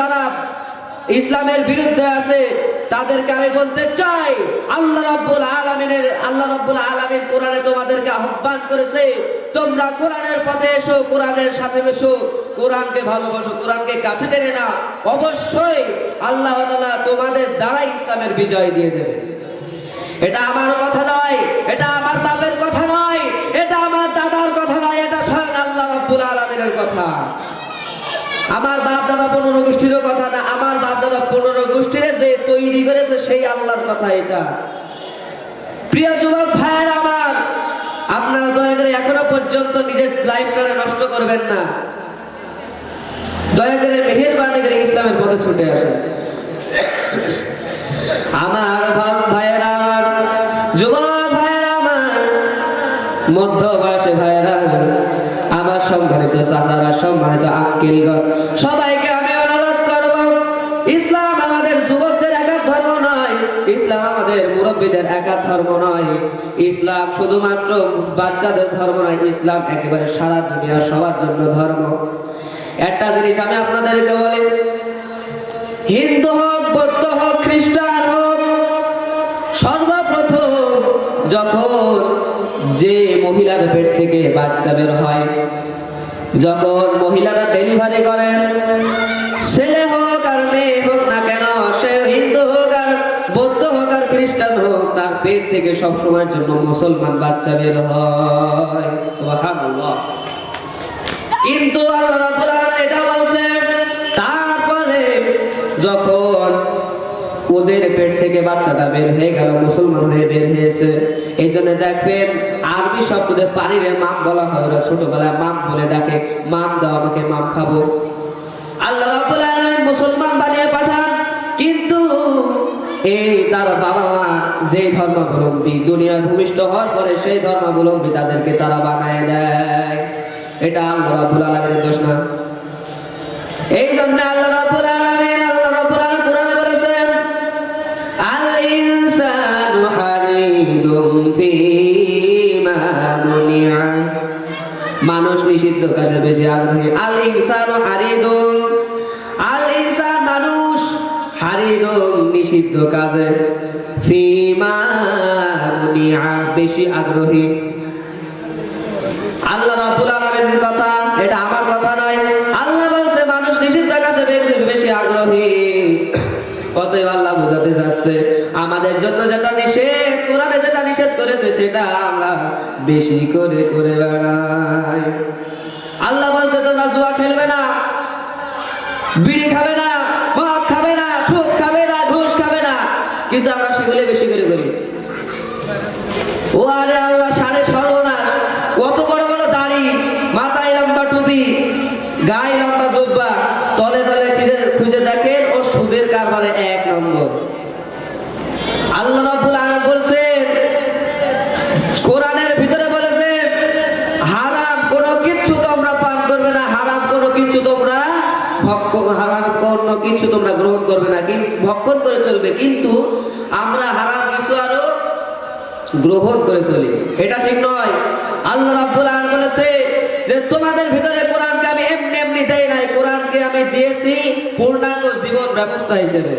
যারা ইসলামের বিরুদ্ধে আছে, তাদেরকে আমি বলতে চাই, আল্লাহ রাব্বুল আলামিনের, আল্লাহ রাব্বুল আলামিন কোরআনে তোমাদেরকে আহ্বান করেছে, তোমরা কোরআনের পথে এসো, কোরআনের সাথে এসো কোরআনকে ভালোবাসো, কোরআনকে কাছে টেনে না অবশ্যই আল্লাহ তাআলা তোমাদের দ্বারা ইসলামের বিজয় দিয়ে দেবে। এটা আমার কথা নয়, এটা আমার বাপের কথা নয়, এটা আমার দাদার কথা নয়, এটা স্বয়ং আল্লাহ রাব্বুল আলামিনের কথা। আমার বাপ দাদা পনেরো গোষ্ঠীরও কথা না, আমার বাপ দাদা পনেরো গোষ্ঠীরে যে তৈরি করেছে সেই আল্লাহর কথা এটা। প্রিয় যুবক ভাইয়ের আমার, আপনারা দয়া করে এখনও পর্যন্ত নিজের লাইফটারে নষ্ট করবেন না। দয়া করে মেহেরবানি করে ইসলামের পথে ছুটে আসেন। আমার ভাইয়েরা আমার, যুবক ভাইয়েরা আমার মধ্য বয়সে ভাইয়েরা সম্মানিত চাচারা সম্মানিত আঙ্কেলগণ সবাইকে আমি অনুরোধ করব, ইসলাম আমাদের যুবকদের একা ধর্ম নয়, ইসলাম আমাদের মুরব্বীদের একা ধর্ম নয়। ইসলাম শুধুমাত্র বাচ্চাদের ধর্ম নয়, ইসলাম একেবারে সারা দুনিয়া সবার জন্য ধর্ম। একটা জিনিস আমি আপনাদেরকে বলি, হিন্দু হোক, বৌদ্ধ হোক, খ্রিস্টান হোক, সর্বপ্রথম যখন যে মহিলার পেট থেকে বাচ্চা বের হয় যখন মহিলারা ডেলিভারি করেন ছেলে হোক আর মেয়ে হোক না কেন, সে হিন্দু হোক আর বৌদ্ধ হোক আর খ্রিস্টান হোক, তার পেট থেকে সব সময়ের জন্য মুসলমান বাচ্চা বের হয়। কিন্তু এটা বলছেন, তারপরে যখন ওদের পেট থেকে বাচ্চাটা বের হয়ে গেল, মুসলমান হয়ে বের হয়েছে এই জন্য দেখবেন আরবি শব্দদের পানিরে মাম বলা হয় ওরা ছোটবেলায় মাম বলে ডাকে, মাম দাও আমাকে, মাম খাব। আল্লাহ মুসলমান বানিয়ে পাঠান, কিন্তু এই তার বাবা মা যে ধর্মাবলম্বী, দুনিয়ার ভূমিষ্ঠ হওয়ার পরে সেই ধর্মাবলম্বী তাদেরকে তারা বানায় দেয়। এটা আল্লাহ রাব্বুল আলামিনের দোষ না। এই জন্য আল্লাহ রাব্বুল আলামিন মানুষ নিষিদ্ধ কাজে বেশি আগ্রহী। আল ইনসানু হারিদুম আল ইনসান মানুষ হারিদুম নিষিদ্ধ কাজে। ফীমা বেশি আগ্রহী। আল্লাহ রাব্বুল আলামিনের কথা, এটা আমার কথা নয়। আল্লাহ বলছে, মানুষ নিষিদ্ধ কাছে বেশি- আগ্রহী। অতএব আল্লাহ বোঝাতে যাচ্ছে আমাদের জন্য যেটা নিষেধ করেছে সেটা আমরা বেশি করে করে বেড়াই। আল্লাহ বলছে, তোমরা জুয়া খেলবে না, বিড়ি খাবে না, মদ খাবে না সুদ খাবে না, ঘুষ খাবে না, কিন্তু আমরা সেগুলো বেশি করে করি। ও আরে আল্লাহ, সাড়ে সর্বনাশ, কত বড় বড় দাড়ি, মাথায় লম্বা টুপি, গায়ে লম্বা জব্বা, তলে তলে খুঁজে দেখেন ও সুদের কারবারে এক নম্বর। আল্লাহ রাব্বুল ভক্ষণ হারাম কোনো কিছু তোমরা গ্রহণ করবে না ভক্ষণ করে চলবে, কিন্তু আমরা হারাম কিছু আরও গ্রহণ করে চলি। এটা ঠিক নয়। আল্লাহ রাব্বুল আলামিন বলেছে যে, তোমাদের ভিতরে কোরআনকে আমি এমনি এমনি দেই নাই, কোরআনকে আমি দিয়েছি পূর্ণাঙ্গ জীবন ব্যবস্থা হিসেবে।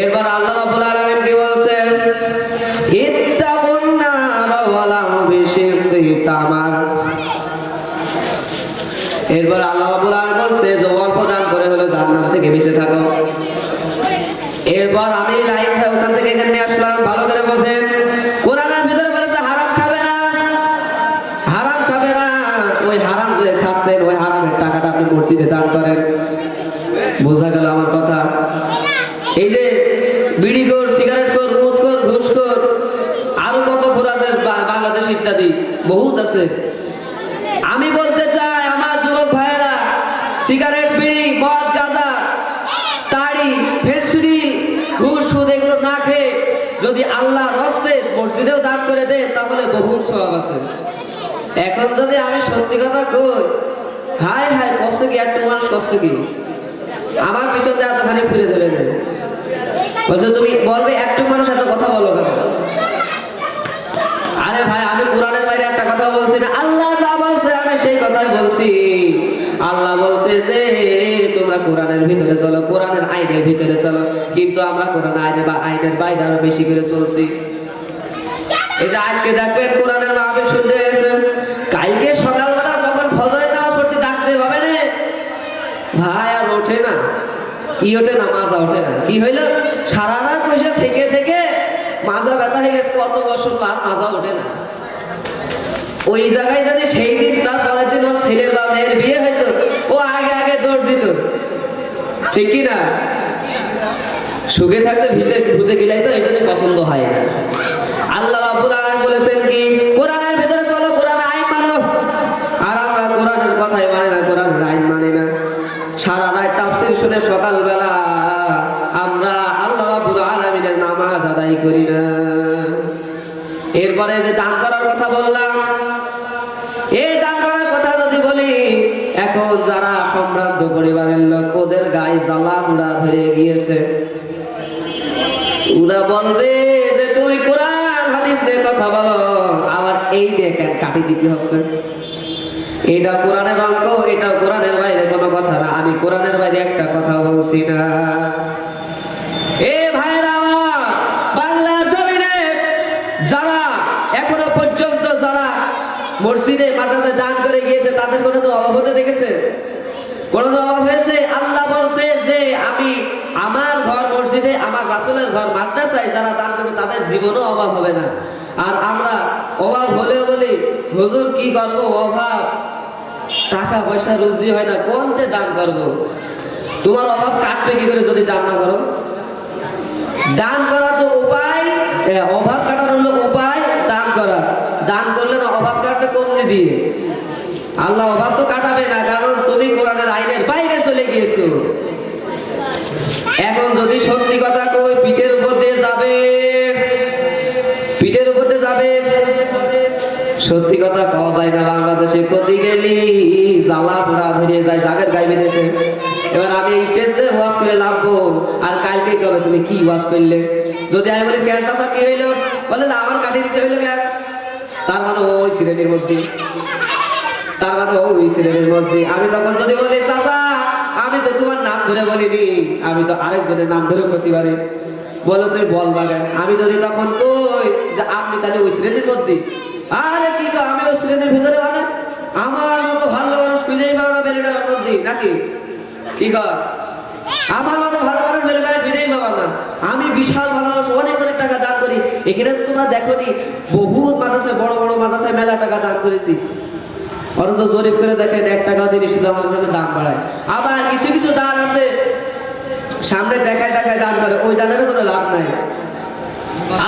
এরপর আল্লাহ রাব্বুল এরপর আমি লাইনটা ওখান থেকে এখানে আসলাম। ভালো করে বসেন কোরআনের ভিতরে বলেছে, হারাম খাবে না। হারাম খাবে না। ওই হারাম যে খাচ্ছেন, ওই হারামের টাকাটা আপনি মসজিদে দান করেন। বোঝা গেল আমার কথা? এই যে বিড়ি কর, সিগারেট কর, মুদ কর, ঘুষ কর, আরও কত ঘোর আছে বাংলাদেশ ইত্যাদি। বহুত আছে। আমি বলতে চাই, আমার যুবক ভাইয়েরা, সিগারেট বিড়ি মদ গাঁজা তাড়ি ফেন্সিডি ঘুষ সুদ এগুলো না খেয়ে যদি আল্লাহ রস্তে মসজিদেও দান করে দেন, তাহলে বহু সব আছে। এখন যদি আমি সত্যি কথা কই, হায় হায়, কষ্ট কি একটু মানুষ কষ্ট কি? আমার পিছনে এতখানি ফিরে দেবে না বলছে, তুমি বলবে, একটু মানুষ এত কথা বলো কেন? আরে ভাই, আমি কোরআনের বাইরে একটা কথা বলছি না। আল্লাহ যা বলছে, আমি সেই কথাই বলছি। আল্লাহ বলছে যে, তোমরা কোরআনের ভিতরে চলো, কোরআনের আইনের ভিতরে চলো। কিন্তু আমরা কোরআন আইনের বা আইনের বাইরে আরও বেশি করে চলছি। এই যে আজকে দেখবেন কোরআনের মাহফিল শুনতে এসে কালকে সকালবেলা যখন ফজরের নামাজ পড়তে ডাকতে হবে না? ভাই আর ওঠে না। কি ওঠে না? মাজা ওঠে না। কি হইল? সারা রাত বসে থেকে থেকে মাজা ব্যথা হয়ে গেছে। কত বছর বাদ মাজা ওঠে না। ওই জায়গায় যদি সেই দিন, তার পরের দিন ও ছেলের বা মেয়ের বিয়ে হইতো, ও আগে আগে দৌড় দিত। ঠিক কি না? সুখে থাকতে ভিতে ভূতে গিলাই তো এই জন্য পছন্দ হয় না। বলেছেন কি? কোরআনের ভিতরে চলো কোরআন আইন মানো। আর আমরা কোরআনের কথাই মানে না, কোরআনের আইন মানে না। সারা রাত তাফসীর শুনে সকালবেলা আমরা আল্লাহ রাব্বুল আলামিনের নামাজ আদায় করি না। এরপরে যে দান করার কথা বললাম, এই দান করার কথা যদি বলি, এখন যারা সম্ভ্রান্ত পরিবারের লোক, ওদের গায়ে জ্বালা পুরা ধরে গিয়েছে। ওরা বলবে বলো। এটা কোরআনের অঙ্ক, এটা কোরআনের বাইরে কোনো কথা না। আমি কোরআনের বাইরে একটা কথা বলছি না। এ ভাইরা বাংলার জমিনে যারা এখনও পর্যন্ত যারা মসজিদে, মাদ্রাসায় দান করে গিয়েছে, তাদের কোনো তো অভাব হতে দেখেছে কোনো আল্লাহ বলছে যে আমি আমার ঘর মসজিদে, আমার রাসুলের ঘর মাদ্রাসায় যারা দান করবে, তাদের জীবনও অভাব হবে না। আর আমরা অভাব হলেও বলি, হুজুর, কি করব? অভাব। টাকা পয়সা রুজি হয় না কোনতে দান করব? তোমার অভাব কাটবে কি করে যদি দান না করো? দান করা তো উপায় অভাব কাটার হলো উপায়, দান করা। দান করলে না অভাব কাটবে কমনি দিয়ে। আল্লাহ অভাব তো কাটাবে না, কারণ তুমি কোরআনের আইনের বাইরে চলে গিয়েছো। এখন যদি সত্যি কথা কই, পিঠের উপর দিয়ে যাবে। পিঠের উপর দিয়ে যাবে। সত্যি কথা কওয়া যায় না, বাংলাদেশে কতি গেলি জ্বালা পোড়া ধরে যায়, জাগের গাইবে দেশে এবার আমি স্টেজে ওয়াশ করে লাভবো আর কালকে কবে তুমি কি ওয়াশ করলে? যদি আমি বলি ক্যান চাষা কি হইল? বলে আমার কাটিয়ে দিতে হইল কেন? তার মানে ওই সিরিয়ালের মধ্যে। তার মানে ওই সিরিয়ালের মধ্যে, আমি তখন যদি বলি চাষা আমি তো তোমার নাম ধরে বলিনি। আমি তো আরেকজনের নাম ধরে করতে পারি। বলো তুই বল বাগান। আমি যদি তখন কই যে আপনি তাহলে ওই শ্রেণির মধ্যে? আরে কি গো, আমি ওই শ্রেণির ভিতরে মানে? আমার মতো ভালো মানুষ খুঁজেই পাবো না বেলেটার মধ্যে, নাকি? কি কর আমার মতো ভালো মানুষ বেলেটাকে খুঁজেই পাবো না। আমি বিশাল ভালো মানুষ, অনেক অনেক টাকা দান করি। এখানে তো তোমরা দেখোনি, বহুত মানুষের বড় বড় মানুষের মেলা টাকা দান করেছি। অথচ জরিপ করে দেখেন এক টাকা দিনই শুধু আমার দান বাড়ায়। আবার কিছু কিছু দান আছে, সামনে দেখায় দেখায় দান করে, ওই দানের কোনো লাভ নাই।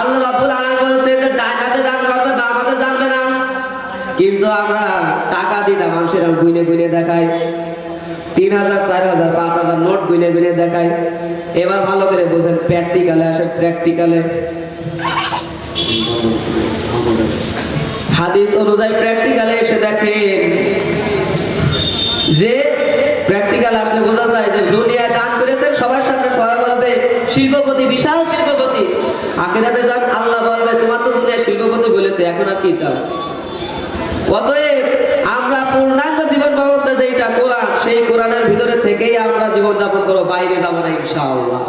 আল্লাহ রাব্বুল আলামিন বলছে যে, ডান হাতে দান করবে, বাম হাতে জানবে না। কিন্তু আমরা টাকা দিই না মানুষের গুইনে গুইনে দেখাই তিন হাজার, চার হাজার, পাঁচ হাজার নোট গুইনে গুইনে দেখাই এবার ভালো করে বোঝেন প্র্যাকটিক্যালে আসেন প্র্যাকটিক্যালে হাদিস অনুযায়ী প্র্যাকটিক্যালে এসে দেখেন যে প্র্যাকটিক্যাল আসলে বোঝা যায় যে দুনিয়ায় দান করেছেন, সবার সামনে সবাই বলবে, শিল্পপতি, বিশাল শিল্পপতি। আখেরাতে যান আল্লাহ বলবে, তোমার তো দুনিয়ায় শিল্পপতি বলেছে, এখন আর কি চাও? অতএব আমরা পূর্ণাঙ্গ জীবন ব্যবস্থা যেটা কোরআন, সেই কোরআনের ভিতরে থেকেই আমরা জীবন যাপন করব, বাইরে যাব না, ইনশাআল্লাহ।